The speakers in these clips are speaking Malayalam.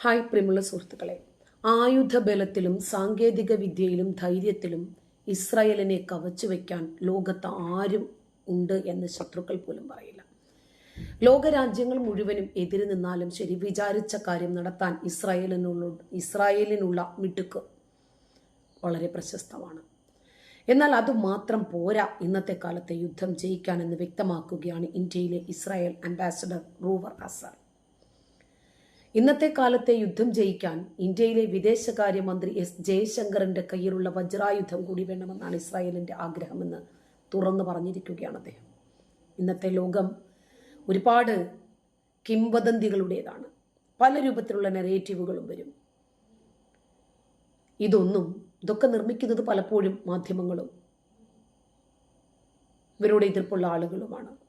ഹായ് പ്രിയമുള്ള സുഹൃത്തുക്കളെ. ആയുധബലത്തിലും സാങ്കേതിക വിദ്യയിലും ധൈര്യത്തിലും ഇസ്രായേലിനെ കവച്ചു വയ്ക്കാൻ ലോകത്ത് ആരും ഉണ്ട് എന്ന് ശത്രുക്കൾ പോലും പറയില്ല. ലോകരാജ്യങ്ങൾ മുഴുവനും എതിര് നിന്നാലും ശരി വിചാരിച്ച കാര്യം നടത്താൻ ഇസ്രായേലിനുള്ള ഇസ്രായേലിനുള്ള മിടുക്ക് വളരെ പ്രശസ്തമാണ്. എന്നാൽ അതുമാത്രം പോരാ ഇന്നത്തെ കാലത്തെ യുദ്ധം ജയിക്കാനെന്ന് വ്യക്തമാക്കുകയാണ് ഇന്ത്യയിലെ ഇസ്രായേൽ അംബാസഡർ റൂവർ അസർ ഇന്നത്തെ കാലത്തെ യുദ്ധം ജയിക്കാൻ ഇന്ത്യയിലെ വിദേശകാര്യമന്ത്രി എസ് ജയശങ്കറിന്റെ കയ്യിലുള്ള വജ്രായുധം കൂടി വേണമെന്നാണ് ഇസ്രായേലിന്റെ ആഗ്രഹമെന്ന് തുറന്നു പറഞ്ഞിരിക്കുകയാണ് അദ്ദേഹം. ഇന്നത്തെ ലോകം ഒരുപാട് കിംവദന്തികളുടേതാണ്. പല രൂപത്തിലുള്ള നെറേറ്റീവുകളും വരും. ഇതൊന്നും ഇതൊക്കെ നിർമ്മിക്കുന്നത് പലപ്പോഴും മാധ്യമങ്ങളും ഇവരോട് എതിർപ്പുള്ള ആളുകളുമാണ്.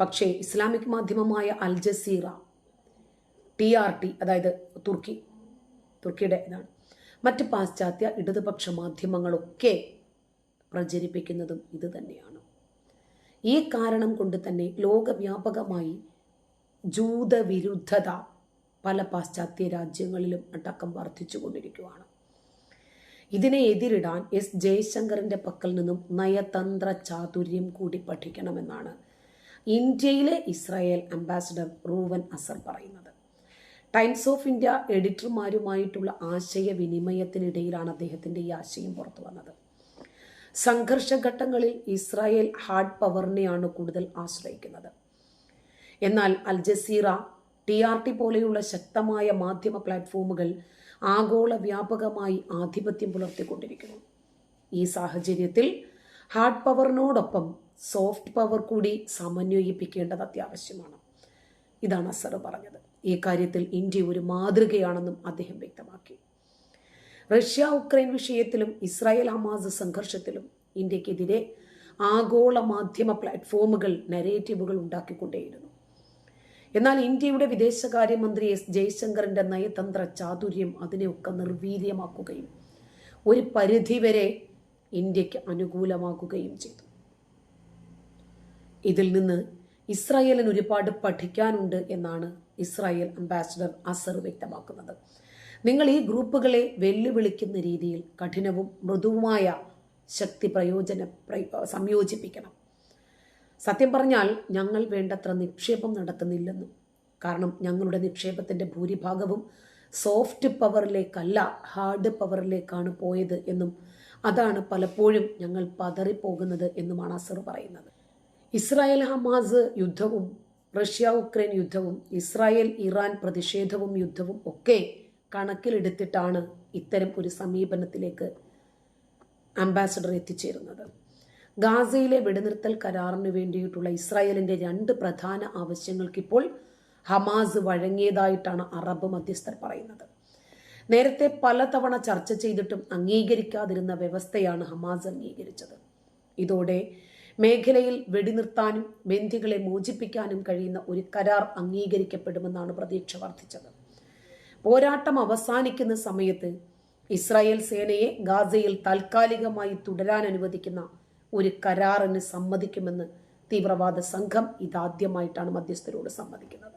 പക്ഷേ ഇസ്ലാമിക് മാധ്യമമായ Al Jazeera T R T അതായത് തുർക്കി തുർക്കിയുടെ ഇതാണ്. മറ്റ് പാശ്ചാത്യ ഇടതുപക്ഷ മാധ്യമങ്ങളൊക്കെ പ്രചരിപ്പിക്കുന്നതും ഇത് തന്നെയാണ്. ഈ കാരണം കൊണ്ട് തന്നെ ലോകവ്യാപകമായി ജൂതവിരുദ്ധത പല പാശ്ചാത്യ രാജ്യങ്ങളിലും അടക്കം വർദ്ധിച്ചുകൊണ്ടിരിക്കുകയാണ് ഇതിനെ എതിരിടാൻ എസ് ജയശങ്കറിന്റെ പക്കൽ നിന്നും നയതന്ത്ര ചാതുര്യം കൂടി പഠിക്കണമെന്നാണ് ഇന്ത്യയിലെ ഇസ്രായേൽ അംബാസിഡർ റൂവൻ അസർ പറയുന്നത്. ടൈംസ് ഓഫ് ഇന്ത്യ എഡിറ്റർമാരുമായിട്ടുള്ള ആശയവിനിമയത്തിനിടയിലാണ് അദ്ദേഹത്തിന്റെ ഈ ആശയം പുറത്തു വന്നത്. സംഘർഷഘട്ടങ്ങളിൽ ഇസ്രായേൽ ഹാർഡ് പവറിനെയാണ് കൂടുതൽ ആശ്രയിക്കുന്നത്. എന്നാൽ Al Jazeera T R T പോലെയുള്ള ശക്തമായ മാധ്യമ പ്ലാറ്റ്ഫോമുകൾ ആഗോള വ്യാപകമായി ആധിപത്യം പുലർത്തിക്കൊണ്ടിരിക്കുന്നു. ഈ സാഹചര്യത്തിൽ ഹാർഡ് പവറിനോടൊപ്പം സോഫ്റ്റ് പവർ കൂടി സമന്വയിപ്പിക്കേണ്ടത് അത്യാവശ്യമാണ്. ഇതാണ് അസർ പറഞ്ഞത്. ഈ കാര്യത്തിൽ ഇന്ത്യ ഒരു മാതൃകയാണെന്നും അദ്ദേഹം വ്യക്തമാക്കി. റഷ്യ ഉക്രൈൻ വിഷയത്തിലും ഇസ്രായേൽ ഹമാസ് സംഘർഷത്തിലും ഇന്ത്യക്കെതിരെ ആഗോള മാധ്യമ പ്ലാറ്റ്ഫോമുകൾ നരേറ്റീവുകൾ ഉണ്ടാക്കിക്കൊണ്ടേയിരുന്നു. എന്നാൽ ഇന്ത്യയുടെ വിദേശകാര്യമന്ത്രി എസ് ജയശങ്കറിന്റെ നയതന്ത്ര ചാതുര്യം അതിനെയൊക്കെ നിർവീര്യമാക്കുകയും ഒരു പരിധിവരെ ഇന്ത്യയ്ക്ക് അനുകൂലമാക്കുകയും ചെയ്തു. ഇതിൽ നിന്ന് ഇസ്രായേലിന് ഒരുപാട് പഠിക്കാനുണ്ട് എന്നാണ് ഇസ്രായേൽ അംബാസിഡർ അസർ വ്യക്തമാക്കുന്നത്. നിങ്ങൾ ഈ ഗ്രൂപ്പുകളെ വെല്ലുവിളിക്കുന്ന രീതിയിൽ കഠിനവും മൃദുവുമായ ശക്തി പ്രയോജന സംയോജിപ്പിക്കണം. സത്യം പറഞ്ഞാൽ ഞങ്ങൾ വേണ്ടത്ര നിക്ഷേപം നടത്തുന്നില്ലെന്നും. കാരണം ഞങ്ങളുടെ നിക്ഷേപത്തിന്റെ ഭൂരിഭാഗവും സോഫ്റ്റ് പവറിലേക്കല്ല ഹാർഡ് പവറിലേക്കാണ് പോയത് എന്നും അതാണ് പലപ്പോഴും ഞങ്ങൾ പതറിപ്പോകുന്നത് എന്നുമാണ് അസർ പറയുന്നത്. ഇസ്രായേൽ ഹമാസ് യുദ്ധവും റഷ്യ ഉക്രൈൻ യുദ്ധവും ഇസ്രായേൽ ഇറാൻ പ്രതിഷേധവും യുദ്ധവും ഒക്കെ കണക്കിലെടുത്തിട്ടാണ് ഇത്തരം ഒരു സമീപനത്തിലേക്ക് അംബാസഡർ എത്തിച്ചേരുന്നത്. ഗാസയിലെ വെടിനിർത്തൽ കരാറിന് വേണ്ടിയിട്ടുള്ള ഇസ്രായേലിന്റെ രണ്ട് പ്രധാന ആവശ്യങ്ങൾക്കിപ്പോൾ ഹമാസ് വഴങ്ങിയതായിട്ടാണ് അറബ് മധ്യസ്ഥർ പറയുന്നത്. നേരത്തെ പലതവണ ചർച്ച ചെയ്തിട്ടും അംഗീകരിക്കാതിരുന്ന വ്യവസ്ഥയാണ് ഹമാസ് അംഗീകരിച്ചത്. ഇതോടെ മേഖലയിൽ വെടിനിർത്താനും ബന്ധികളെ മോചിപ്പിക്കാനും കഴിയുന്ന ഒരു കരാർ അംഗീകരിക്കപ്പെടുമെന്നാണ് പ്രതീക്ഷ വർദ്ധിച്ചത്. പോരാട്ടം അവസാനിക്കുന്ന സമയത്ത് ഇസ്രായേൽ സേനയെ ഗാസയിൽ താൽക്കാലികമായി തുടരാൻ അനുവദിക്കുന്ന ഒരു കരാറിന് സമ്മതിക്കുമെന്ന് തീവ്രവാദ സംഘം ഇതാദ്യമായിട്ടാണ് മധ്യസ്ഥരോട് സമ്മതിക്കുന്നത്.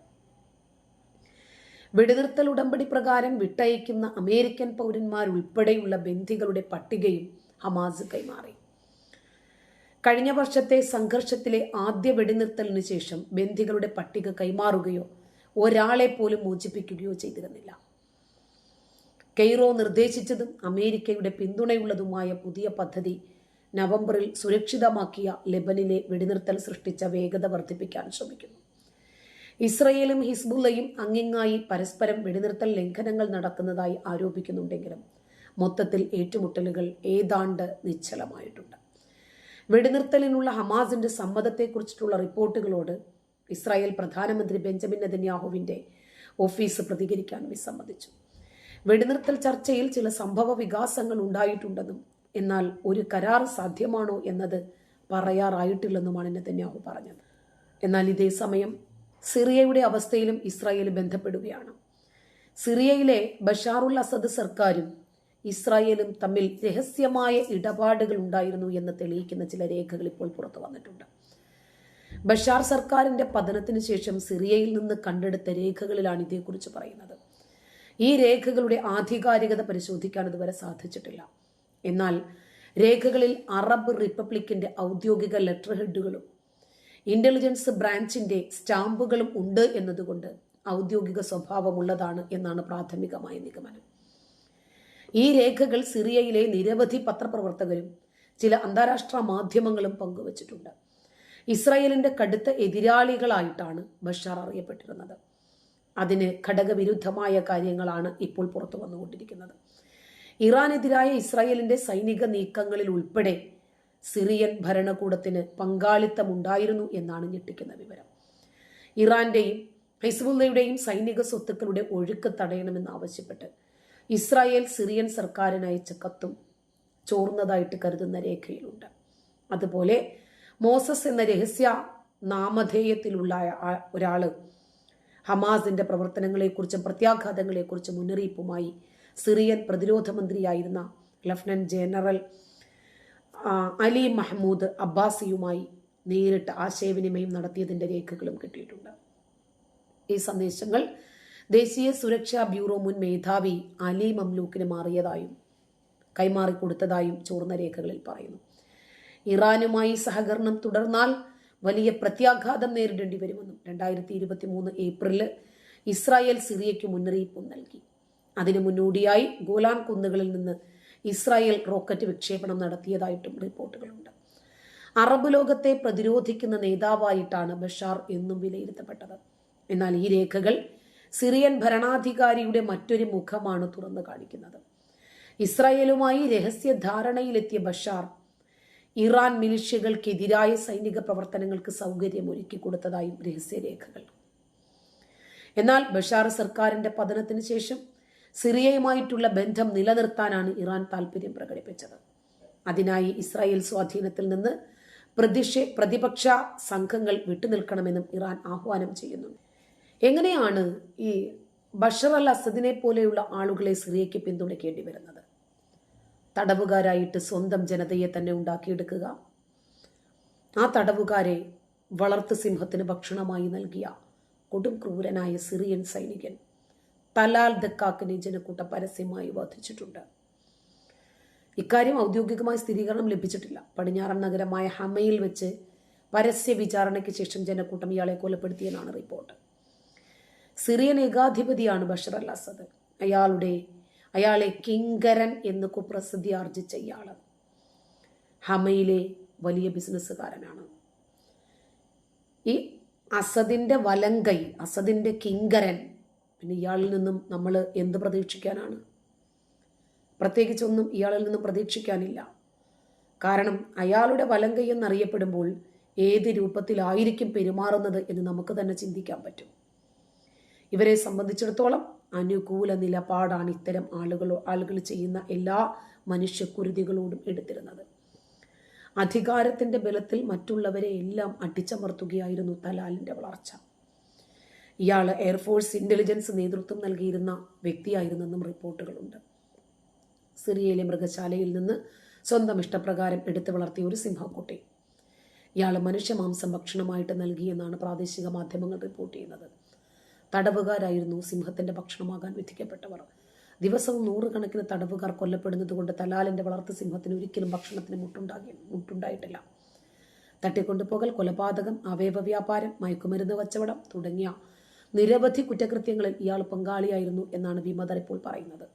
വെടിനിർത്തൽ ഉടമ്പടി പ്രകാരം വിട്ടയക്കുന്ന അമേരിക്കൻ പൗരന്മാരുൾപ്പെടെയുള്ള ബന്ധികളുടെ പട്ടികയും ഹമാസ് കൈമാറി. കഴിഞ്ഞ വർഷത്തെ സംഘർഷത്തിലെ ആദ്യ വെടിനിർത്തലിന് ശേഷം ബന്ധികളുടെ പട്ടിക കൈമാറുകയോ ഒരാളെ പോലും മോചിപ്പിക്കുകയോ ചെയ്തിരുന്നില്ല. കെയ്റോ നിർദ്ദേശിച്ചതും അമേരിക്കയുടെ പിന്തുണയുള്ളതുമായ പുതിയ പദ്ധതി നവംബറിൽ സുരക്ഷിതമാക്കിയ ലെബനിലെ വെടിനിർത്തൽ സൃഷ്ടിച്ച വേഗത വർദ്ധിപ്പിക്കാൻ ശ്രമിക്കുന്നു. ഇസ്രയേലും ഹിസ്ബുള്ളയും അങ്ങിങ്ങായി പരസ്പരം വെടിനിർത്തൽ ലംഘനങ്ങൾ നടക്കുന്നതായി ആരോപിക്കുന്നുണ്ടെങ്കിലും മൊത്തത്തിൽ ഏറ്റുമുട്ടലുകൾ ഏതാണ്ട് നിശ്ചലമായിട്ടുണ്ട്. വെടിനിർത്തലിനുള്ള ഹമാസിന്റെ സമ്മതത്തെക്കുറിച്ചിട്ടുള്ള റിപ്പോർട്ടുകളോട് ഇസ്രായേൽ പ്രധാനമന്ത്രി ബെഞ്ചമിൻ നെതന്യാഹുവിന്റെ ഓഫീസ് പ്രതികരിക്കാൻ വിസമ്മതിച്ചു. വെടിനിർത്തൽ ചർച്ചയിൽ ചില സംഭവ വികാസങ്ങൾ ഉണ്ടായിട്ടുണ്ടെന്നും എന്നാൽ ഒരു കരാർ സാധ്യമാണോ എന്നത് പറയാറായിട്ടില്ലെന്നുമാണ് നെതന്യാഹു പറഞ്ഞത്. എന്നാൽ ഇതേ സമയം സിറിയയുടെ അവസ്ഥയിലും ഇസ്രായേൽ ബന്ധപ്പെടുകയാണ്. സിറിയയിലെ ബഷാറുൽ അസദ് സർക്കാരും ഇസ്രായേലും തമ്മിൽ രഹസ്യമായ ഇടപാടുകൾ ഉണ്ടായിരുന്നു എന്ന് തെളിയിക്കുന്ന ചില രേഖകൾ ഇപ്പോൾ പുറത്തു വന്നിട്ടുണ്ട്. ബഷാർ സർക്കാരിന്റെ പതനത്തിന് ശേഷം സിറിയയിൽ നിന്ന് കണ്ടെടുത്ത രേഖകളിലാണ് ഇതേക്കുറിച്ച് പറയുന്നത്. ഈ രേഖകളുടെ ആധികാരികത പരിശോധിക്കാൻ ഇതുവരെ സാധിച്ചിട്ടില്ല. എന്നാൽ രേഖകളിൽ അറബ് റിപ്പബ്ലിക്കിന്റെ ഔദ്യോഗിക ലെറ്റർ ഹെഡുകളും ഇന്റലിജൻസ് ബ്രാഞ്ചിന്റെ സ്റ്റാമ്പുകളും ഉണ്ട് എന്നതുകൊണ്ട് ഔദ്യോഗിക സ്വഭാവമുള്ളതാണ് എന്നാണ് പ്രാഥമികമായ നിഗമനം. ഈ രേഖകൾ സിറിയയിലെ നിരവധി പത്രപ്രവർത്തകരും ചില അന്താരാഷ്ട്ര മാധ്യമങ്ങളും പങ്കുവച്ചിട്ടുണ്ട്. ഇസ്രായേലിന്റെ കടുത്ത എതിരാളികളായിട്ടാണ് ബഷാർ അറിയപ്പെട്ടിരുന്നത്. അതിന് ഘടകവിരുദ്ധമായ കാര്യങ്ങളാണ് ഇപ്പോൾ പുറത്തു വന്നുകൊണ്ടിരിക്കുന്നത്. ഇറാനെതിരായ ഇസ്രായേലിന്റെ സൈനിക നീക്കങ്ങളിൽ ഉൾപ്പെടെ സിറിയൻ ഭരണകൂടത്തിന് പങ്കാളിത്തമുണ്ടായിരുന്നു എന്നാണ് ഞെട്ടിക്കുന്ന വിവരം. ഇറാന്റെയും ഹിസ്ബുല്ലയുടെയും സൈനിക സ്വത്തുക്കളുടെ ഒഴുക്ക് തടയണമെന്ന് ആവശ്യപ്പെട്ട് ഇസ്രായേൽ സിറിയൻ സർക്കാരിനയച്ച കത്തും ചോർന്നതായിട്ട് കരുതുന്ന രേഖയിലുണ്ട്. അതുപോലെ മോസസ് എന്ന രഹസ്യ നാമധേയത്തിലുള്ള ഒരാൾ ഹമാസിന്റെ പ്രവർത്തനങ്ങളെക്കുറിച്ചും പ്രത്യാഘാതങ്ങളെക്കുറിച്ചും മുന്നറിയിപ്പുമായി സിറിയൻ പ്രതിരോധ മന്ത്രിയായിരുന്ന ലഫ്റ്റനന്റ് ജനറൽ അലി മഹ്മൂദ് അബ്ബാസിയുമായി നേരിട്ട് ആശയവിനിമയം നടത്തിയതിന്റെ രേഖകളും കിട്ടിയിട്ടുണ്ട്. ഈ സന്ദേശങ്ങൾ ദേശീയ സുരക്ഷാ ബ്യൂറോ മുൻ മേധാവി അലി മംലൂക്കിന് മാറിയതായും കൈമാറിക്കൊടുത്തതായും ചോർന്ന രേഖകളിൽ പറയുന്നു. ഇറാനുമായി സഹകരണം തുടർന്നാൽ വലിയ പ്രത്യാഘാതം നേരിടേണ്ടി വരുമെന്നും രണ്ടായിരത്തി ഇരുപത്തി മൂന്ന് ഏപ്രിലിൽ ഇസ്രായേൽ സിറിയയ്ക്ക് മുന്നറിയിപ്പും നൽകി. അതിനു മുന്നോടിയായി ഗോലാൻ കുന്നുകളിൽ നിന്ന് ഇസ്രായേൽ റോക്കറ്റ് വിക്ഷേപണം നടത്തിയതായിട്ടും റിപ്പോർട്ടുകളുണ്ട്. അറബ് ലോകത്തെ പ്രതിരോധിക്കുന്ന നേതാവായിട്ടാണ് ബഷാർ എന്നും വിലയിരുത്തപ്പെട്ടത്. എന്നാൽ ഈ രേഖകൾ സിറിയൻ ഭരണാധികാരിയുടെ മറ്റൊരു മുഖമാണ് തുറന്നു കാണിക്കുന്നത്. ഇസ്രായേലുമായി രഹസ്യ ധാരണയിലെത്തിയ ബഷാർ ഇറാൻ മിലിഷ്യകൾക്കെതിരായ സൈനിക പ്രവർത്തനങ്ങൾക്ക് സൗകര്യം ഒരുക്കി കൊടുത്തതായും രഹസ്യരേഖകൾ. എന്നാൽ ബഷാർ സർക്കാരിന്റെ പതനത്തിന് ശേഷം സിറിയയുമായിട്ടുള്ള ബന്ധം നിലനിർത്താനാണ് ഇറാൻ താൽപര്യം പ്രകടിപ്പിച്ചത്. അതിനായി ഇസ്രായേൽ സ്വാധീനത്തിൽ നിന്ന് പ്രതിഷേ പ്രതിപക്ഷ സംഘങ്ങൾ വിട്ടുനിൽക്കണമെന്നും ഇറാൻ ആഹ്വാനം ചെയ്യുന്നുണ്ട്. എങ്ങനെയാണ് ഈ ബഷർ അൽ അസദിനെ പോലെയുള്ള ആളുകളെ സിറിയയ്ക്ക് പിന്തുണയ്ക്കേണ്ടി വരുന്നത്? തടവുകാരായിട്ട് സ്വന്തം ജനതയെ തന്നെ ഉണ്ടാക്കിയെടുക്കുക. ആ തടവുകാരെ വളർത്തു സിംഹത്തിന് ഭക്ഷണമായി നൽകിയ കൊടും ക്രൂരനായ സിറിയൻ സൈനികൻ തലാൽ ദക്കാക്കിനെ ജനക്കൂട്ടം പരസ്യമായി വധിച്ചിട്ടുണ്ട്. ഇക്കാര്യം ഔദ്യോഗികമായ സ്ഥിരീകരണം ലഭിച്ചിട്ടില്ല. പടിഞ്ഞാറൻ നഗരമായ ഹമയിൽ വെച്ച് പരസ്യ വിചാരണയ്ക്ക് ശേഷം ജനക്കൂട്ടം ഇയാളെ കൊലപ്പെടുത്തിയെന്നാണ് റിപ്പോർട്ട്. സിറിയൻ ഏകാധിപതിയാണ് ബഷർ അൽ അസദ്. അയാളുടെ അയാളെ കിങ്കരൻ എന്ന് കുപ്രസിദ്ധി ആർജിച്ച ഇയാൾ ഹമയിലെ വലിയ ബിസിനസ്സുകാരനാണ്. ഈ അസദിന്റെ വലങ്കൈ അസദിന്റെ കിങ്കരൻ പിന്നെ ഇയാളിൽ നിന്നും നമ്മൾ എന്ത് പ്രതീക്ഷിക്കാനാണ്? പ്രത്യേകിച്ചൊന്നും ഇയാളിൽ നിന്നും പ്രതീക്ഷിക്കാനില്ല. കാരണം അയാളുടെ വലങ്കൈ എന്നറിയപ്പെടുമ്പോൾ ഏത് രൂപത്തിലായിരിക്കും പെരുമാറുന്നത് എന്ന് നമുക്ക് തന്നെ ചിന്തിക്കാൻ പറ്റും. ഇവരെ സംബന്ധിച്ചിടത്തോളം അനുകൂല നിലപാടാണ് ഇത്തരം ആളുകളോ ആളുകൾ ചെയ്യുന്ന എല്ലാ മനുഷ്യക്കുരുതികളോടും എടുത്തിരുന്നത്. അധികാരത്തിന്റെ ബലത്തിൽ മറ്റുള്ളവരെ എല്ലാം അടിച്ചമർത്തുകയായിരുന്നു തലാലിന്റെ വളർച്ച. ഇയാൾ എയർഫോഴ്സ് ഇന്റലിജൻസ് നേതൃത്വം നൽകിയിരുന്ന വ്യക്തിയായിരുന്നെന്നും റിപ്പോർട്ടുകളുണ്ട്. സിറിയയിലെ മൃഗശാലയിൽ നിന്ന് സ്വന്തം ഇഷ്ടപ്രകാരം എടുത്തു വളർത്തിയ ഒരു സിംഹക്കുട്ടി. ഇയാൾ മനുഷ്യമാംസം ഭക്ഷണമായിട്ട് നൽകിയെന്നാണ് പ്രാദേശിക മാധ്യമങ്ങൾ റിപ്പോർട്ട് ചെയ്യുന്നത്. തടവുകാരായിരുന്നു സിംഹത്തിന്റെ ഭക്ഷണമാകാൻ വിധിക്കപ്പെട്ടവർ. ദിവസവും നൂറുകണക്കിന് തടവുകാർ കൊല്ലപ്പെടുന്നത് കൊണ്ട് തലാലിന്റെ വളർത്തു സിംഹത്തിന് ഒരിക്കലും ഭക്ഷണത്തിന് മുട്ടുണ്ടാകി മുട്ടുണ്ടായിട്ടില്ല. തട്ടിക്കൊണ്ടുപോകൽ കൊലപാതകം അവയവ വ്യാപാരം മയക്കുമരുന്ന് കച്ചവടം തുടങ്ങിയ നിരവധി കുറ്റകൃത്യങ്ങളിൽ ഇയാൾ പങ്കാളിയായിരുന്നു എന്നാണ് വിമതർ ഇപ്പോൾ പറയുന്നത്.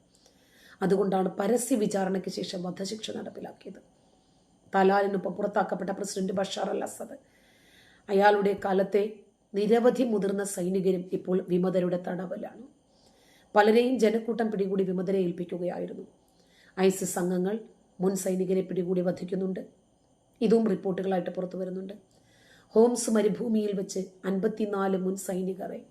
അതുകൊണ്ടാണ് പരസ്യ വിചാരണയ്ക്ക് ശേഷം വധശിക്ഷ നടപ്പിലാക്കിയത്. തലാലിനൊപ്പം പുറത്താക്കപ്പെട്ട പ്രസിഡന്റ് ബഷാർ അൽ അസദ്. അയാളുടെ കാലത്തെ നിരവധി മുതിർന്ന സൈനികരും ഇപ്പോൾ വിമതരുടെ തടവലാണ്. പലരെയും ജനക്കൂട്ടം പിടികൂടി വിമതരെ ഏൽപ്പിക്കുകയായിരുന്നു. ഐസിസ് അംഗങ്ങൾ മുൻ സൈനികരെ പിടികൂടി വധിക്കുന്നുണ്ട്. ഇതും റിപ്പോർട്ടുകളായിട്ട് പുറത്തു വരുന്നുണ്ട്. ഹോംസ് മരുഭൂമിയിൽ വെച്ച് അൻപത്തിനാല് മുൻ സൈനികരെ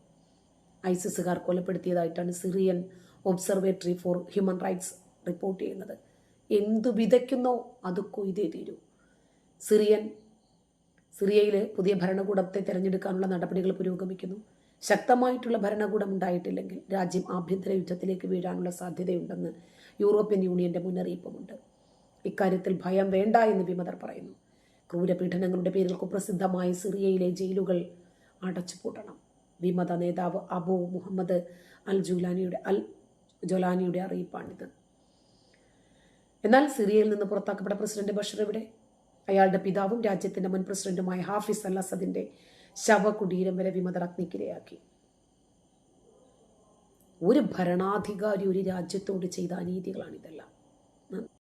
ഐസിസുകാർ കൊലപ്പെടുത്തിയതായിട്ടാണ് Syrian observatory for human rights report ചെയ്യുന്നത്. എന്തു വിതയ്ക്കുന്നോ അത് കൊയ്തേ തീരൂ. സിറിയൻ സിറിയയിൽ പുതിയ ഭരണകൂടത്തെ തിരഞ്ഞെടുക്കാനുള്ള നടപടികൾ പുരോഗമിക്കുന്നു. ശക്തമായിട്ടുള്ള ഭരണകൂടം ഉണ്ടായിട്ടില്ലെങ്കിൽ രാജ്യം ആഭ്യന്തര യുദ്ധത്തിലേക്ക് വീഴാനുള്ള സാധ്യതയുണ്ടെന്ന് യൂറോപ്യൻ യൂണിയന്റെ മുന്നറിയിപ്പുമുണ്ട്. ഇക്കാര്യത്തിൽ ഭയം വേണ്ട എന്ന് വിമതർ പറയുന്നു. ക്രൂരപീഡനങ്ങളുടെ പേരിൽ കുപ്രസിദ്ധമായ സിറിയയിലെ ജയിലുകൾ അടച്ചുപൂട്ടണം. വിമത നേതാവ് അബു മുഹമ്മദ് അൽ ജുലാനിയുടെ അൽ ജൊലാനിയുടെ അറിയിപ്പാണിത്. എന്നാൽ സിറിയയിൽ നിന്ന് പുറത്താക്കപ്പെട്ട പ്രസിഡന്റ് ബഷർ ഇവിടെ അയാളുടെ പിതാവും രാജ്യത്തിന്റെ മുൻ പ്രസിഡന്റുമായ ഹാഫിസ് അൽ അസദിന്റെ ശവകുടീരം വരെ വിമതർ അഗ്നിക്കിരയാക്കി. ഒരു ഭരണാധികാരി ഒരു രാജ്യത്തോട് ചെയ്ത അനീതികളാണ് അനീതികളാണിതെല്ലാം.